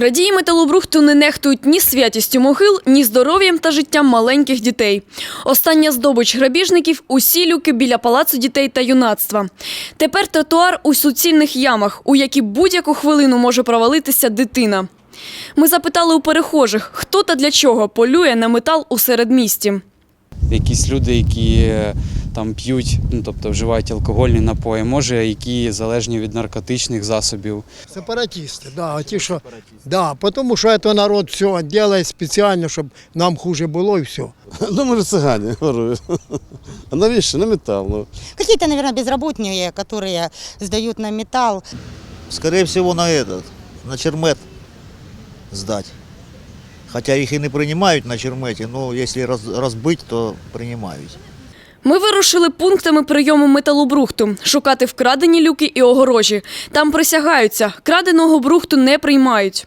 Крадії металобрухту не нехтують ні святістю могил, ні здоров'ям та життям маленьких дітей. Остання здобич грабіжників – усі люки біля палацу дітей та юнацтва. Тепер тротуар у суцільних ямах, у які будь-яку хвилину може провалитися дитина. Ми запитали у перехожих, хто та для чого полює на метал у середмісті. якісь люди, які е, там п'ють, ну тобто вживають алкогольні напої, може, які залежні від наркотичних засобів. Сепаратисты, да, ті, що, да, тому що це народ все робить спеціально, щоб нам хуже було і все. Ну, може, цыгане воруют. А навіщо? На металл. Ну. Какие-то, наверное, безработные, которые сдают на металл. Скорее всего, на этот, на чермет сдать. Хотя их и не принимают на чермете, но если раз, разбыть, то принимают. Ми вирушили пунктами прийому металобрухту, шукати вкрадені люки і огорожі. Там присягаються, краденого брухту не приймають.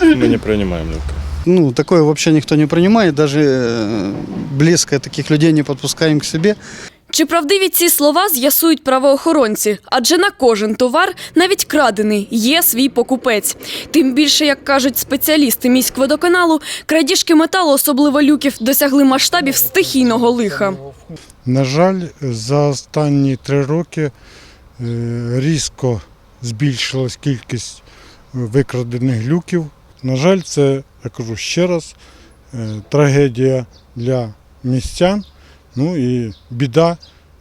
Мы не принимаем люка. Ну, такое вообще никто не принимает, даже э, близко таких людей не подпускаем к себе. Чи правдиві ці слова з'ясують правоохоронці? Адже на кожен товар, навіть крадений, є свій покупець. Тим більше, як кажуть спеціалісти міськводоканалу, крадіжки металу, особливо люків, досягли масштабів стихійного лиха. На жаль, за останні три роки е, різко збільшилась кількість викрадених люків. На жаль, це, я кажу ще раз, е, трагедія для містян, ну і біда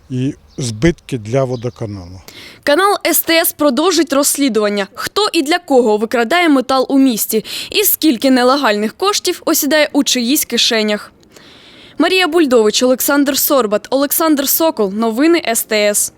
і збитки для водоканалу. Канал СТС продовжить розслідування, хто і для кого викрадає метал у місті, і скільки нелегальних коштів осідає у чиїсь кишенях. Марія Бульдович, Олександр Сорбат, Олександр Сокол. Новини СТС.